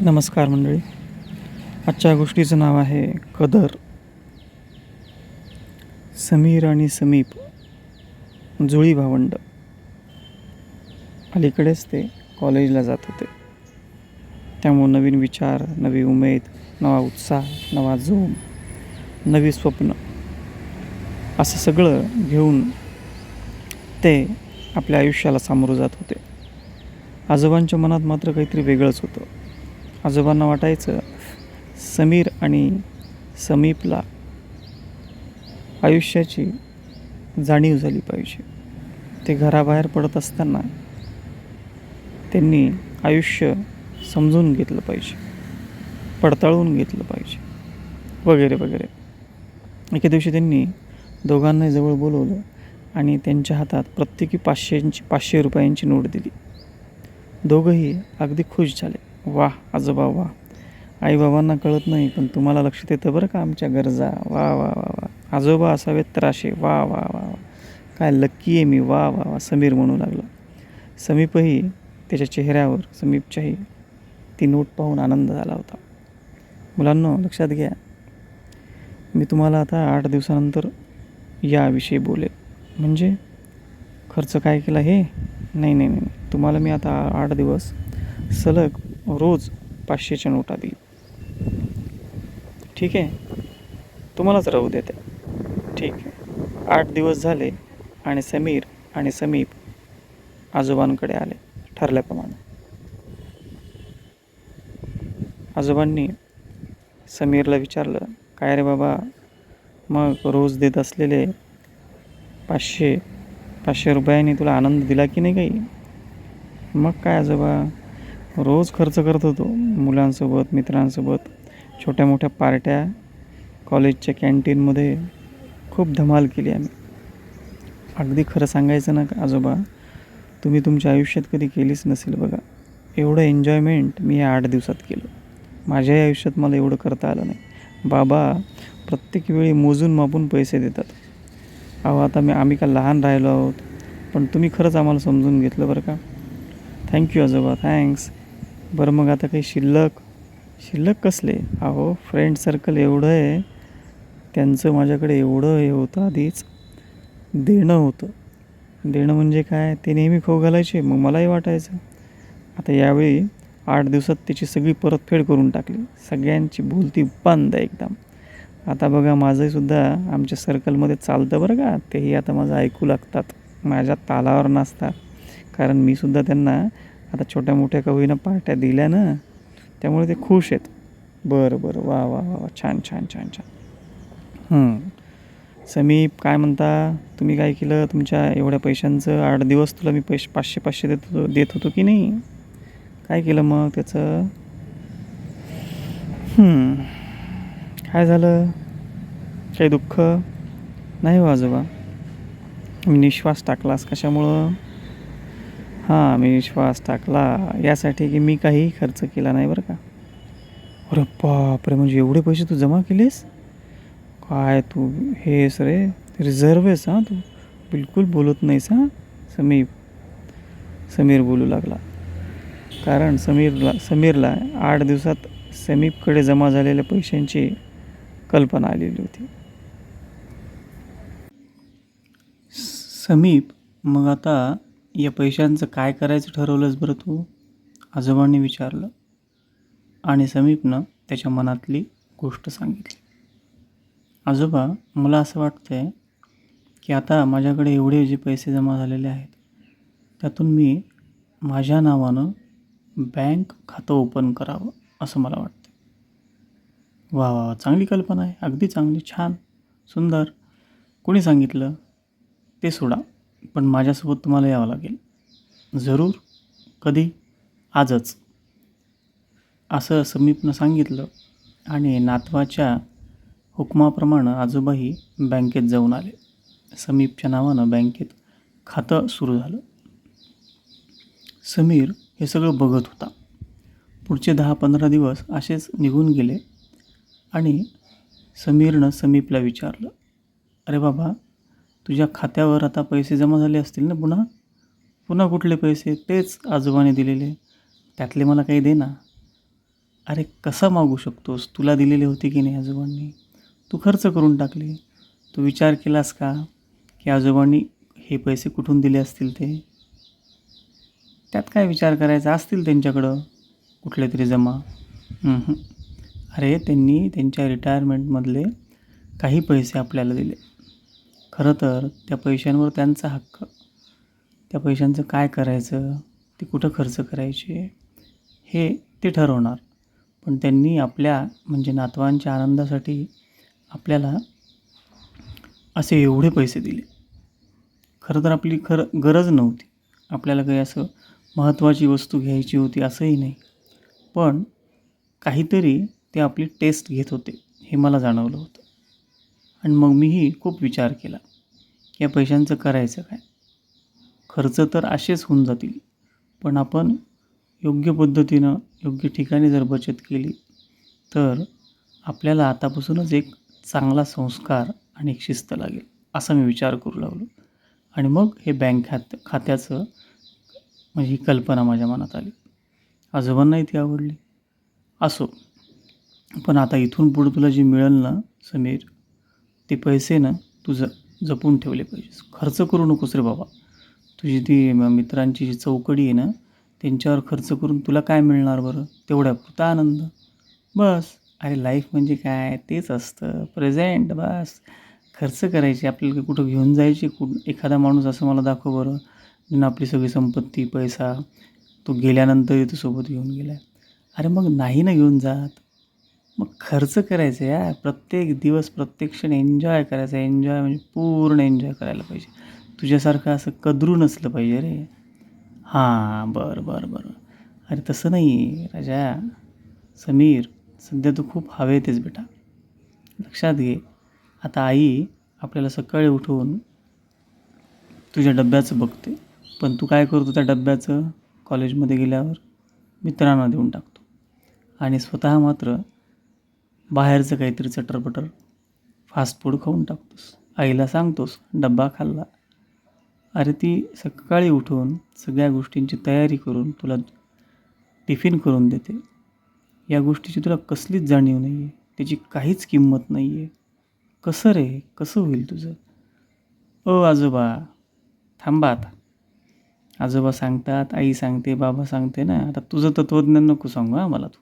नमस्कार मंडळी. आजच्या गोष्टीचं नाव आहे कदर. समीर आणि समीप जुळी भावंड. अलीकडेच ते कॉलेजला जात होते. त्यामुळे नवीन विचार नवी उमेद नवा उत्साह नवा जोम नवी स्वप्न असं सगळं घेऊन ते आपल्या आयुष्याला सामोरं जात होते. आजोबांच्या मनात मात्र काहीतरी वेगळंच होतं. आजोबांना वाटायचं समीर आणि समीपला आयुष्याची जाणीव झाली पाहिजे. ते घराबाहेर पडत असताना त्यांनी आयुष्य समजून घेतलं पाहिजे पडताळून घेतलं पाहिजे वगैरे वगैरे. एके दिवशी त्यांनी दोघांना जवळ बोलवलं आणि त्यांच्या हातात प्रत्येकी पाचशेंची पाचशे रुपयांची नोट दिली. दोघंही अगदी खुश झाले. वा आजोबा वा. आईबाबांना कळत नाही पण तुम्हाला लक्षात येतं बरं का आमच्या गरजा. वा वा वा वा. आजोबा असावेत तर वा वा वा वा. काय लक्की आहे मी. वा वा वा. समीर म्हणू लागला. समीपही त्याच्या चेहऱ्यावर समीपच्याही ती नोट पाहून आनंद झाला होता. मुलांना लक्षात घ्या. मी तुम्हाला आता आठ दिवसानंतर याविषयी बोलेल. म्हणजे खर्च काय केला हे? नाही नाही नाही. तुम्हाला मी आता आठ दिवस सलग रोज पाचशेच्या नोटा देईल ठीक आहे? तुम्हालाच राहू देते. ठीक आहे. आठ दिवस झाले आणि समीर आणि समीप आजोबांकडे आले ठरल्याप्रमाणे. आजोबांनी समीरला विचारलं काय रे बाबा मग रोज देत असलेले पाचशे पाचशे रुपयांनी तुला आनंद दिला की नाही काही? मग काय आजोबा? रोज खर्च करत होतो. मुलांसोबत मित्रांसोबत छोट्या मोठ्या पार्ट्या कॉलेजच्या कॅन्टीनमध्ये खूप धमाल केली आम्ही. अगदी खरं सांगायचं ना आजोबा तुम्ही तुमच्या आयुष्यात कधी केलीच नसेल बघा. एवढं एन्जॉयमेंट मी या आठ दिवसात केलं. माझ्याही आयुष्यात मला एवढं करता आलं नाही. बाबा प्रत्येक वेळी मोजून मापून पैसे देतात. अहो आता मी आम्ही का लहान राहिलो आहोत. पण तुम्ही खरंच आम्हाला समजून घेतलं बरं का. थँक्यू आजोबा. थँक्स बरं मग आता काही शिल्लक शिल्लक कसले? अहो फ्रेंड सर्कल एवढं आहे. त्यांचं माझ्याकडे एवढं हे होतं आधीच. देणं होतं. देणं म्हणजे काय? ते नेहमी खाऊ घालायचे. मग मलाही वाटायचं. आता यावेळी आठ दिवसात त्याची सगळी परतफेड करून टाकली. सगळ्यांची बोलती बंद आहे एकदम. आता बघा माझंही सुद्धा आमच्या सर्कलमध्ये चालतं बरं का? तेही आता माझं ऐकू लागतात. माझ्या तालावर नसतात कारण मी सुद्धा त्यांना आता छोट्या मोठ्या कवीनं पार्ट्या दिल्या ना त्यामुळे ते खुश आहेत. बरं बरं. वा वा वा वा. छान छान छान छान. समीप काय म्हणता? तुम्ही काय केलं? तुमच्या एवढ्या पैशांचं आठ दिवस तुला मी पैसे पाचशे पाचशे देत होतो देत होतो की नाही? काय केलं मग त्याचं? काय झालं? काही दुःख? नाही हो आजोबा. मी निश्वास टाकलास कशामुळं? हां मी श्वास टाकला. यासाठी की मी काही खर्च केला नाही बरं का. अरे बापरे म्हणजे एवढे पैसे तू जमा केलेस? काय तू हेस रे? रिझर्व आहेस हां तू? बिलकुल बोलत नाहीस हां? समीर. समीर बोलू लागला. कारण समीरला समीरला आठ दिवसात समीपकडे जमा झालेल्या पैशांची कल्पना आलेली होती. समीप मग आता या पैशांचं काय करायचं ठरवलंस बरं तू? आजोबांनी विचारलं. आणि समीपनं त्याच्या मनातली गोष्ट सांगितली. आजोबा मला असं वाटतं आहे की आता माझ्याकडे एवढे जे पैसे जमा झालेले आहेत त्यातून मी माझ्या नावानं बँक खातं ओपन करावं असं मला वाटतं वा वा वा चांगली कल्पना आहे. अगदी चांगली छान सुंदर. कोणी सांगितलं? ते सोडा. पण माझ्यासोबत तुम्हाला यावं लागेल. जरूर कधी आजच. असं समीपनं सांगितलं आणि नातवाच्या हुकमाप्रमाणे आजोबाही बँकेत जाऊन आले. समीपच्या नावानं बँकेत खातं सुरू झालं. समीर हे सगळं बघत होता. पुढचे दहा पंधरा दिवस असेच निघून गेले आणि समीरनं समीपला विचारलं अरे बाबा तुझ्या खात्यावर आता पैसे जमा झाले असतील ना पुन्हा? पुन्हा कुठले पैसे? तेच आजोबाने दिलेले. त्यातले मला काही दे ना. अरे कसा मागू शकतोस? तुला दिलेले होते की नाही आजोबांनी? तू खर्च करून टाकले. तू विचार केलास का की आजोबांनी हे पैसे कुठून दिले असतील ते? त्यात काय विचार करायचा असतील त्यांच्याकडं? कुठले तरी जमा. अरे त्यांनी त्यांच्या रिटायरमेंटमधले काही पैसे आपल्याला दिले. खरं तर त्या पैशांवर त्यांचा हक्क त्या पैशांचं काय करायचं ते कुठं खर्च करायचे हे ते ठरवणार. पण त्यांनी आपल्या म्हणजे नातवांच्या आनंदासाठी आपल्याला असे एवढे पैसे दिले. खरं तर आपली खरं गरज नव्हती. आपल्याला काही असं महत्त्वाची वस्तू घ्यायची होती असंही नाही. पण काहीतरी ते आपली टेस्ट घेत होते हे मला जाणवलं होतं. आणि मग मीही खूप विचार केला. या पैशांचं करायचं काय? खर्च तर असेच होऊन जातील. पण आपण योग्य पद्धतीनं योग्य ठिकाणी जर बचत केली तर आपल्याला आतापासूनच एक चांगला संस्कार आणि एक शिस्त लागेल असा मी विचार करू लागलो. आणि मग हे बँक खात खात्याचं म्हणजे ही कल्पना माझ्या मनात आली. आजोबांनाही ती आवडली. असो. पण आता इथून पुढं तुला जे मिळेल ना समीर ते पैसे ना तुझं. जपून ठेवले पाहिजेस खर्च करू नकोस रे बाबा. तुझी ती मित्रांची जी चौकडी आहे ना त्यांच्यावर खर्च करून तुला काय मिळणार बरं? तेवढ्या पुरता आनंद. बस. अरे लाईफ म्हणजे काय? तेच असतं. प्रेझेंट बस. खर्च करायचे. आपल्याला कुठं घेऊन जायचे कुठं एखादा माणूस असं मला दाखव बरं. ज्यानं आपली सगळी संपत्ती पैसा. तो गेल्यानंतरही तो सोबत घेऊन गेला अरे मग नाही ना घेऊन जात? मग खर्च करायचा या. प्रत्येक दिवस प्रत्येक क्षण एन्जॉय करायचा. एन्जॉय म्हणजे पूर्ण एन्जॉय करायला पाहिजे. तुझ्यासारखं असं कदरू नसलं पाहिजे रे. हां बरं बरं बरं. अरे तसं नाही राजा. समीर सध्या तू खूप हवेतेस बेटा. लक्षात घे. आता आई आपल्याला सकाळी उठवून तुझ्या डब्याचं बघते. पण तू काय करतो त्या डब्याचं? कॉलेजमध्ये गेल्यावर मित्रांना देऊन टाकतो. आणि स्वतः मात्र बाहेरचं काहीतरी चटरपटर फास्ट फूड खाऊन टाकतोस. आईला सांगतोस डब्बा खाल्ला. अरे ती सकाळी उठून सगळ्या गोष्टींची तयारी करून तुला टिफिन करून देते. या गोष्टीची तुला कसलीच जाणीव नाही आहे त्याची काहीच किंमत नाही आहे कसं रे? कसं होईल तुझं? ओ आजोबा थांबा आता. आजोबा सांगतात आई सांगते बाबा सांगते ना. आता तुझं तत्त्वज्ञान नको सांगू हां मला तू.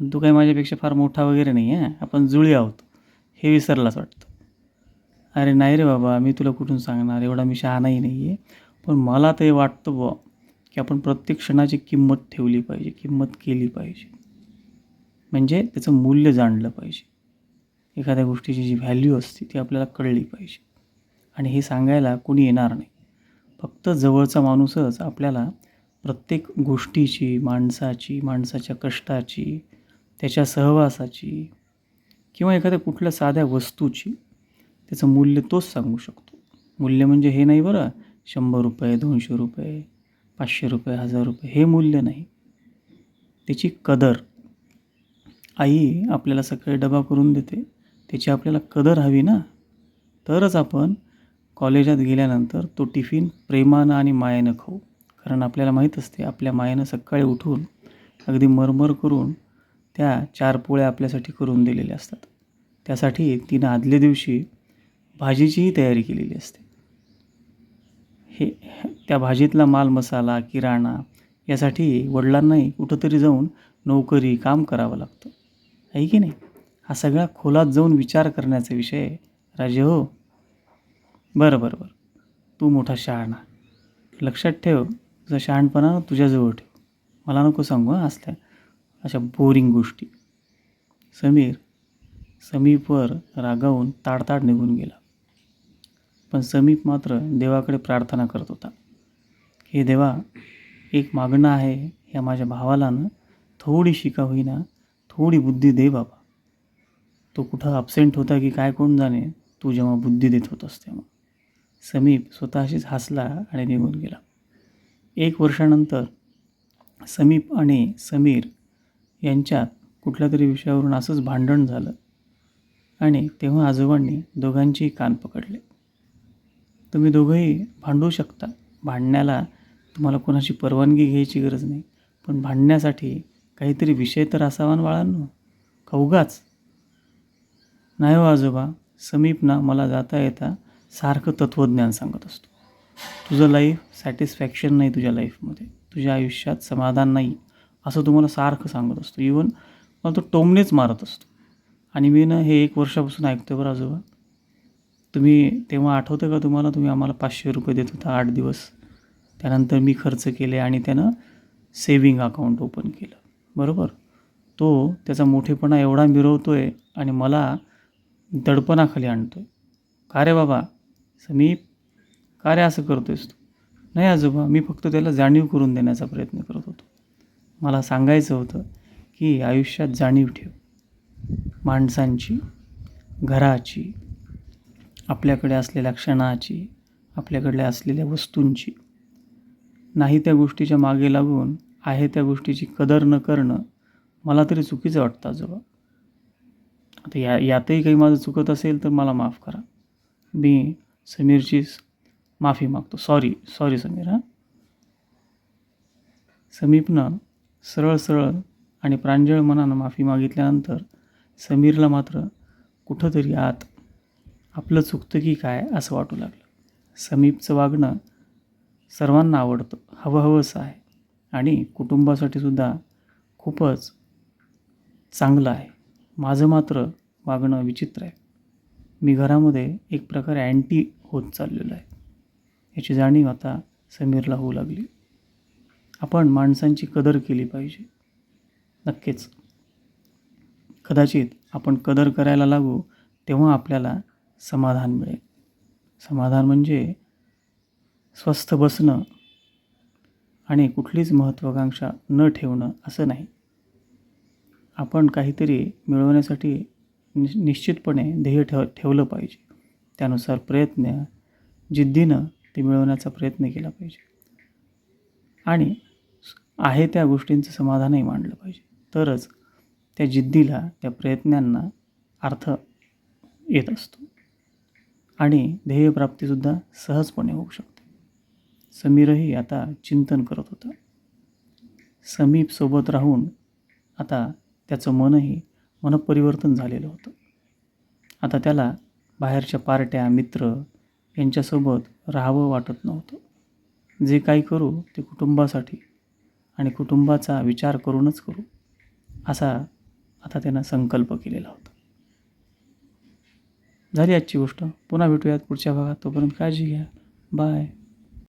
आणि तू काही माझ्यापेक्षा फार मोठा वगैरे नाही आहे. आपण जुळी आहोत. हे विसरलाच वाटतं. अरे नाही रे बाबा मी तुला कुठून सांगणार? एवढा मी शहाणाही नाही आहे. पण मला ते वाटतं बुवा की आपण प्रत्येक क्षणाची किंमत ठेवली पाहिजे किंमत केली पाहिजे. म्हणजे त्याचं मूल्य जाणलं पाहिजे. एखाद्या गोष्टीची जी व्हॅल्यू असते ती आपल्याला कळली पाहिजे. आणि हे सांगायला कोणी येणार नाही. फक्त जवळचा माणूसच आपल्याला प्रत्येक गोष्टीची माणसाची माणसाच्या कष्टाची त्याच्या सहवासाची किंवा एखाद्या कुठल्या साध्या वस्तूची त्याचं मूल्य तोच सांगू शकतो. मूल्य म्हणजे हे नाही बरं शंभर रुपये दोनशे रुपये पाचशे रुपये हजार रुपये हे मूल्य नाही. त्याची कदर. आई आपल्याला सकाळी डबा करून देते. त्याची आपल्याला कदर हवी ना. तरच आपण कॉलेजात गेल्यानंतर तो टिफिन प्रेमानं आणि मायेनं खाऊ. कारण आपल्याला माहीत असते आपल्या मायेनं सकाळी उठून अगदी मरमर करून त्या चार पोळ्या आपल्यासाठी करून दिलेल्या असतात. त्यासाठी तिनं आदल्या दिवशी भाजीचीही तयारी केलेली असते. हे त्या भाजीतला माल मसाला किराणा यासाठी वडिलांनाही कुठंतरी जाऊन नोकरी काम करावं लागतं. आहे की नाही? हा सगळा खोलात जाऊन विचार करण्याचा विषय राजे हो. बरं बरं बरं. तू मोठा शहाणा. लक्षात ठेव. तुझा शहाणपणा तुझ्याजवळ ठेव. मला नको सांगू हां असल्या. अशा बोरिंग गोष्टी. समीर समीपवर रागावून ताडताड निघून गेला. पण समीप मात्र देवाकडे प्रार्थना करत होता. हे देवा एक मागणं आहे ह्या माझ्या भावाला ना थोडी शिका होईना थोडी बुद्धी दे बाबा. तो कुठं अपसेंट होता की काय कोण जाणे तू जेव्हा बुद्धी देत होतास तेव्हा. समीप स्वतःशीच हसला आणि निघून गेला. एक वर्षानंतर समीप आणि समीर यांच्यात कुठल्या तरी विषयावरून असंच भांडण झालं आणि तेव्हा आजोबांनी दोघांचेही कान पकडले. तुम्ही दोघंही भांडू शकता. भांडण्याला तुम्हाला कोणाची परवानगी घ्यायची गरज नाही. पण भांडण्यासाठी काहीतरी विषय तर असावा ना बाळांनो. का नाही हो आजोबा समीप ना मला जाता येता सारखं तत्त्वज्ञान सांगत असतो. तुझं लाईफ सॅटिस्फॅक्शन नाही तुझ्या लाईफमध्ये तुझ्या आयुष्यात समाधान नाही. असं तुम्हाला सारखं सांगत असतो. इवन मला तो टोमनेच मारत असतो. आणि मी ना हे एक वर्षापासून ऐकतो बरं आजोबा. तुम्ही तेव्हा आठवतं का तुम्हाला? तुम्ही आम्हाला पाचशे रुपये देत होता आठ दिवस. त्यानंतर मी खर्च केले आणि त्यानं सेविंग अकाउंट ओपन केलं. बरोबर? तो त्याचा मोठेपणा एवढा मिरवतो आहे आणि मला दडपणाखाली आणतो आहे का रे बाबा? समीप? का रे असं करतो आहेस तू? नाही आजोबा मी फक्त त्याला जाणीव करून देण्याचा प्रयत्न करत होतो. मला सांगायचं होतं की आयुष्यात जाणीव ठेव. माणसांची घराची आपल्याकडे असलेल्या क्षणाची आपल्याकडे असलेल्या वस्तूंची. नाही त्या गोष्टीच्या मागे लागून आहे त्या गोष्टीची कदर न करणं मला तरी चुकीचं वाटतं आजोबा. आता या यातही काही माझं चुकत असेल तर मला माफ करा. मी समीरची माफी मागतो. सॉरी सॉरी समीर हां. समीपनं सरळ सरळ आणि प्रांजळ मनानं माफी मागितल्यानंतर समीरला मात्र कुठंतरी आत आपलं चुकतं की काय असं वाटू लागलं. समीपचं वागणं सर्वांना आवडतं हवं हवंसं आहे आणि कुटुंबासाठी सुद्धा खूपच चांगलं आहे. माझं मात्र वागणं विचित्र आहे. मी घरामध्ये एक प्रकारे अँटी होत चाललेलो आहे. याची जाणीव आता समीरला होऊ लागली. आपण माणसांची कदर केली पाहिजे. नक्कीच. कदाचित आपण कदर करायला लागू तेव्हा आपल्याला समाधान मिळेल. समाधान म्हणजे स्वस्थ बसणं आणि कुठलीच महत्त्वाकांक्षा न ठेवणं असं नाही. आपण काहीतरी मिळवण्यासाठी नि निश्चितपणे ध्येय ठेव ठेवलं पाहिजे. त्यानुसार प्रयत्न जिद्दीनं ते मिळवण्याचा प्रयत्न केला पाहिजे. आणि आहे त्या गोष्टींचं समाधानही मांडलं पाहिजे. तरच त्या जिद्दीला त्या प्रयत्नांना अर्थ येत असतो. आणि ध्येयप्राप्तीसुद्धा सहजपणे होऊ शकते. समीरही आता चिंतन करत होता. समीपसोबत राहून आता त्याचं मनही मनपरिवर्तन झालेलं होतं. आता त्याला बाहेरच्या पार्ट्या मित्र यांच्यासोबत राहावं वाटत नव्हतं. जे काही करू ते कुटुंबासाठी आणि कुटुंबाचा विचार करूनच करू असा आता त्यानं संकल्प केलेला होता. झाली आजची गोष्ट. पुन्हा भेटूयात पुढच्या भागात. तोपर्यंत काळजी घ्या. बाय